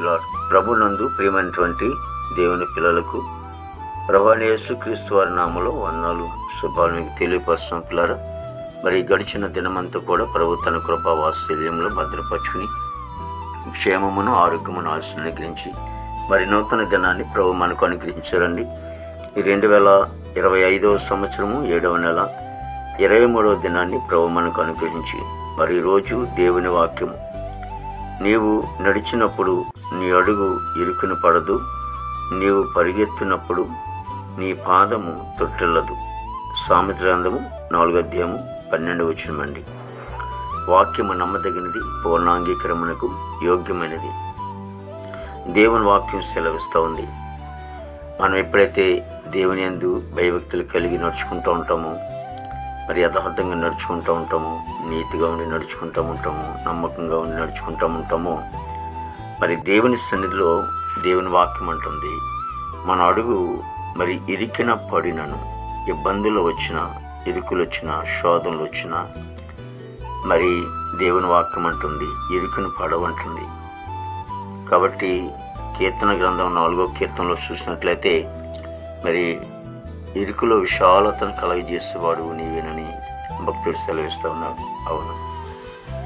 Lord ప్రభునందు ప్రియమైనటువంటి దేవుని పిల్లలకు ప్రభాని యేసుక్రీస్తు వారి నామలో వందాలు శుభాలు మీకు తెలియపరుస్తాం పిల్లరా మరి గడిచిన దినమంతా కూడా ప్రభు తన కృపా వాత్సల్యంలో భద్రపరుచుకుని క్షేమమును ఆరోగ్యమును ఆశీర్వదించి మరి నూతన దినాన్ని ప్రభు మనకు అనుగ్రహించారండి. ఈ రెండు వేల ఇరవై ఐదవ సంవత్సరము ఏడవ నెల ఇరవై మూడవ దినాన్ని ప్రభు మనకు అనుగ్రహించి మరి రోజు దేవుని వాక్యము. నీవు నడిచినప్పుడు నీ అడుగు ఇరుకును పడదు. నీవు పరిగెత్తునప్పుడు నీ పాదము తొట్టిల్లదు. సామెత్రాందము నాలుగో అధ్యాయము పన్నెండు వచ్చినమండి వాక్యము నమ్మదగినది పూర్ణాంగీకరమునకు యోగ్యమైనది. దేవుని వాక్యం సెలవిస్తూ ఉంది. మనం ఎప్పుడైతే దేవుని ఎందు భయభక్తులు కలిగి నడుచుకుంటూ ఉంటామో మరి యథార్థంగా నడుచుకుంటూ ఉంటాము నీతిగా ఉండి నడుచుకుంటూ ఉంటాము నమ్మకంగా ఉండి నడుచుకుంటూ ఉంటామో మరి దేవుని సన్నిధిలో దేవుని వాక్యం అంటుంది మన అడుగు మరి ఇరికిన పడినను ఇబ్బందులు వచ్చిన ఇరుకులు వచ్చిన శోధనలు వచ్చిన మరి దేవుని వాక్యం అంటుంది ఇరుకును పడవంటుంది కాబట్టి కీర్తన గ్రంథం నాలుగో కీర్తనలో చూసినట్లయితే మరి ఇరుకులో విశాలతను కలగజేసేవాడు నీవేనని భక్తుడు సెలవిస్తూ ఉన్నాడు అవును.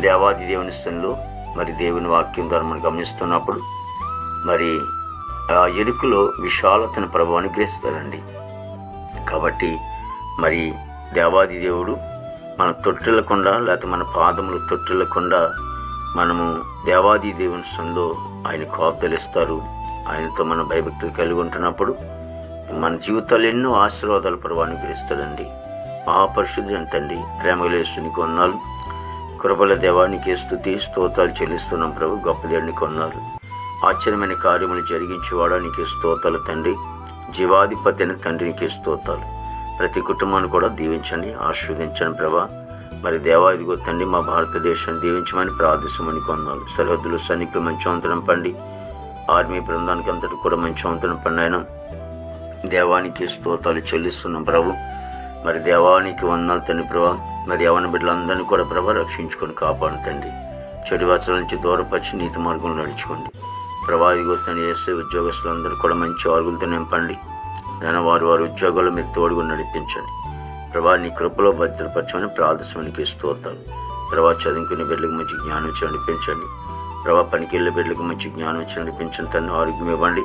దేవాది దేవుని స్థలంలో మరి దేవుని వాక్యం ద్వారా మనం గమనిస్తున్నప్పుడు మరి ఆ ఎరుకులో విశాలతను ప్రభు అనుగ్రహిస్తారండి కాబట్టి మరి దేవాది దేవుడు మన తొట్టిల్లకుండా లేకపోతే మన పాదములు తొట్టిల్లకుండా మనము దేవాది దేవుని సందో ఆయన కోపతలిస్తారు ఆయనతో మన భయభక్తులు కలిగి ఉంటున్నప్పుడు మన జీవితాలు ఎన్నో ఆశీర్వాదాలు ప్రభు అనుగ్రహిస్తాడండి. మహాపరిశుద్ధి ఎంతండి. ప్రేమలేసుని కొన్నాళ్ళు. కృపల దేవానికి స్థుతి స్తోతాలు చెల్లిస్తున్నాం ప్రభు. గొప్ప దేవుని ఆశ్చర్యమైన కార్యములు జరిగించేవాడా నీకు స్తోతాలు తండ్రి. జీవాధిపతి అయిన తండ్రికి స్తోతాలు ప్రతి కుటుంబాన్ని కూడా దీవించండి ఆశీర్వదించండి ప్రభా. మరి దేవాదిగో తండ్రి మా భారతదేశాన్ని దీవించమని ప్రార్థిస్తామని కొన్నాను సరిహద్దులు సైనికులు మంచి వంతనం పండి. ఆర్మీ బృందానికి అంతటి కూడా మంచి వంతనం పండాయన దేవానికి స్తోతాలు చెల్లిస్తున్నాం ప్రభు. మరి దేవానికి వందలు తండ్రి ప్రభా. మరి యవన బిడ్డలందరినీ కూడా ప్రభా రక్షించుకొని కాపాడు తండ్రి. చెడు వచల నుంచి దూరపరిచి నీతి మార్గంలో నడుచుకోండి. ప్రభా ఇదిగో చేసే ఉద్యోగస్తులందరూ కూడా మంచి ఆరుగులతో నింపండి. నేను వారు వారి ఉద్యోగాలు మీరు తోడుగా నడిపించండి. ప్రభా నీ కృపలో భద్రపరచమని ప్రార్థించమనికి స్తోతాను ప్రభా చదువుకునే బిడ్డలకు మంచి జ్ఞానం ఇచ్చి నడిపించండి. ప్రభా పనికి వెళ్ళే బిడ్డలకు మంచి జ్ఞానం ఇచ్చి నడిపించండి. తను ఆరోగ్యం ఇవ్వండి.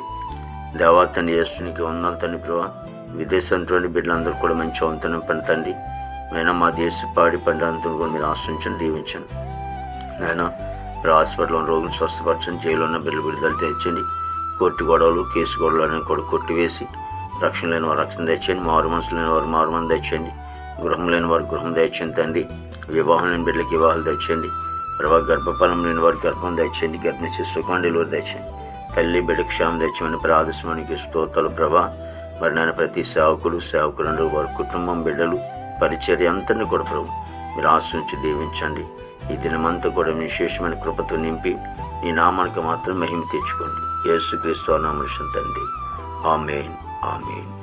దేవా తండ్రి యేసునికి వందాలు తండ్రి ప్రభా. విదేశంలోని బిడ్డలందరూ కూడా మంచి వంతనం పని తండ్రి నేను మా దేశ పాడి పండుగంతా కూడా మీరు ఆశ్రయించండి దీవించండి. నేను మీరు హాస్పిటల్లో రోగులు స్వస్థపరచండి జైల్లో ఉన్న బిడ్డలు విడుదల తెచ్చండి. కోర్టు గొడవలు కేసు గొడవలు అనేవి కూడా కొట్టివేసి రక్షణ లేని వారు రక్షణ తెచ్చండి మారు మనసు లేని వారు మారు మనం తెచ్చండి గృహం లేని వారు గృహం తెచ్చండి తండ్రి. వివాహం లేని బిడ్డలకి వివాహాలు తెచ్చండి ప్రభా గర్భఫలం లేని వారు గర్భం తెచ్చండి గర్భిణీ సుఖం డెలివరీ తెచ్చండి తల్లి బిడ్డ క్షేమం తెచ్చమని ప్రాదస్మానికి స్తోతలు ప్రభా. మరి నేను ప్రతి సేవకులు సేవకులను వారి కుటుంబం బిడ్డలు పరిచర్య అంతని కూడా ప్రభు మీరు ఆశ్రయించి దీవించండి. ఈ దినమంతా కూడా మీ విశేషమైన కృపతో నింపి ఈ నామానికి మాత్రం మహిమ తెచ్చుకోండి. యేసుక్రీస్తు నామృషం తండ్రి ఆమెన్. ఆమెన్.